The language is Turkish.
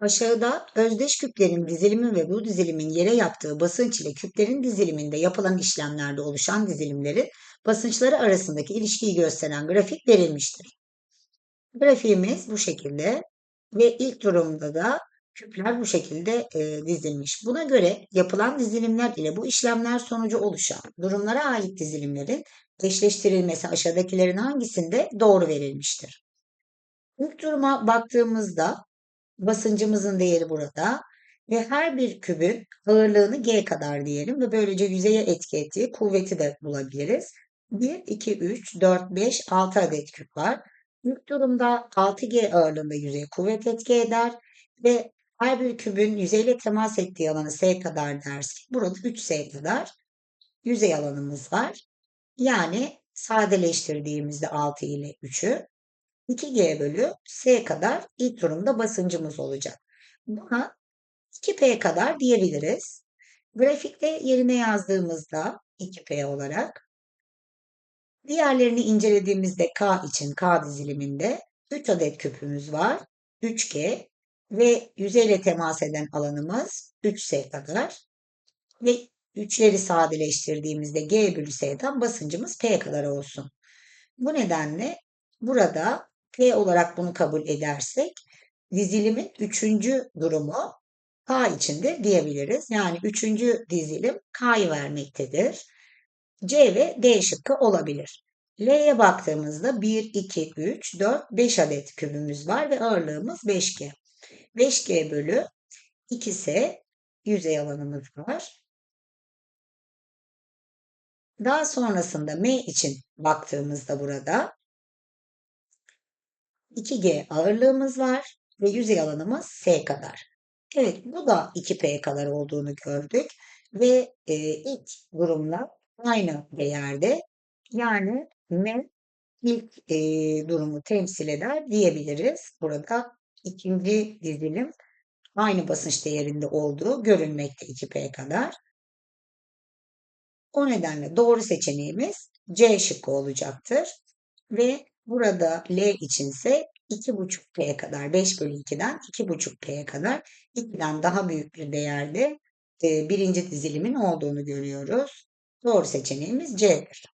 Aşağıda özdeş küplerin dizilimi ve bu dizilimin yere yaptığı basınç ile küplerin diziliminde yapılan işlemlerde oluşan dizilimlerin basınçları arasındaki ilişkiyi gösteren grafik verilmiştir. Grafiğimiz bu şekilde ve ilk durumda da küpler bu şekilde e, dizilmiş. Buna göre yapılan dizilimler ile bu işlemler sonucu oluşan durumlara ait dizilimlerin eşleştirilmesi aşağıdakilerin hangisinde doğru verilmiştir? İlk duruma baktığımızda basıncımızın değeri burada ve her bir kübün ağırlığını G kadar diyelim ve böylece yüzeye etki ettiği kuvveti de bulabiliriz. 1, 2, 3, 4, 5, 6 adet küp var. İlk durumda 6G ağırlığında yüzeye kuvvet etki eder ve her bir kübün yüzeyle temas ettiği alanı S kadar dersek burada 3S kadar yüzey alanımız var. Yani sadeleştirdiğimizde 6 ile 3'ü 2G bölü S kadar ilk durumda basıncımız olacak. Buna 2P kadar diyebiliriz. Grafikte yerine yazdığımızda 2P olarak diğerlerini incelediğimizde K için K diziliminde 3 adet küpümüz var. 3G ve yüzeyle temas eden alanımız 3S kadar ve üçleri sadeleştirdiğimizde G bölü S'den basıncımız P kadar olsun. Bu nedenle burada P olarak bunu kabul edersek dizilimin üçüncü durumu K içindir diyebiliriz. Yani üçüncü dizilim K'yı vermektedir. C ve D şıkkı olabilir. L'ye baktığımızda 1, 2, 3, 4, 5 adet kübümüz var ve ağırlığımız 5G. 5G bölü 2 ise yüzey alanımız var. Daha sonrasında M için baktığımızda burada 2G ağırlığımız var ve yüzey alanımız S kadar. Evet bu da 2P kadar olduğunu gördük ve e, ilk durumla aynı değerde yani M ilk e, durumu temsil eder diyebiliriz. Burada ikinci dizilim aynı basınç değerinde olduğu görülmekte 2P kadar. O nedenle doğru seçeneğimiz C şıkkı olacaktır. Ve burada L içinse 2,5P'ye kadar 5 bölü 2'den 2,5P'ye kadar 2'den daha büyük bir değerde birinci dizilimin olduğunu görüyoruz. Doğru seçeneğimiz C'dir.